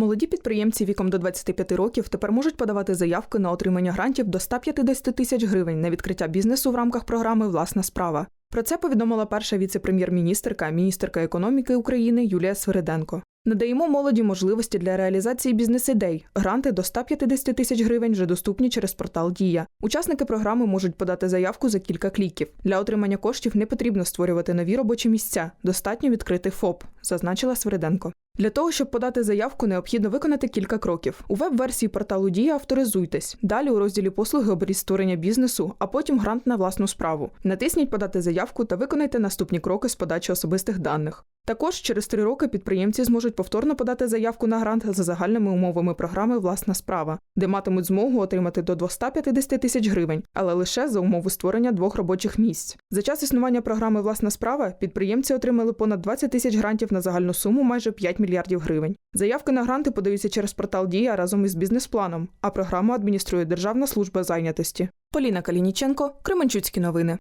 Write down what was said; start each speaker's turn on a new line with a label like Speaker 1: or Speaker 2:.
Speaker 1: Молоді підприємці віком до 25 років тепер можуть подавати заявки на отримання грантів до 150 тисяч гривень на відкриття бізнесу в рамках програми Власна справа. Про це повідомила перша віце-прем'єр-міністерка, міністерка економіки України Юлія Свириденко. Надаємо молоді можливості для реалізації бізнес-ідей. Гранти до 150 тисяч гривень вже доступні через портал Дія. Учасники програми можуть подати заявку за кілька кліків. Для отримання коштів не потрібно створювати нові робочі місця. Достатньо відкрити ФОП, зазначила Свириденко. Для того, щоб подати заявку, необхідно виконати кілька кроків. У веб-версії порталу Дія авторизуйтесь. Далі у розділі послуги оберіть створення бізнесу, а потім грант на власну справу. Натисніть подати заявку та виконайте наступні кроки з подачі особистих даних. Також через три роки підприємці зможуть повторно подати заявку на грант за загальними умовами програми Власна справа, де матимуть змогу отримати до 250 тисяч гривень, але лише за умови створення двох робочих місць. За час існування програми Власна справа підприємці отримали понад 20 тисяч грантів на загальну суму майже 5 мільярдів гривень. Заявки на гранти подаються через портал Дія разом із бізнес-планом, а програму адмініструє Державна служба зайнятості. Поліна Калініченко, Кременчуцькі новини.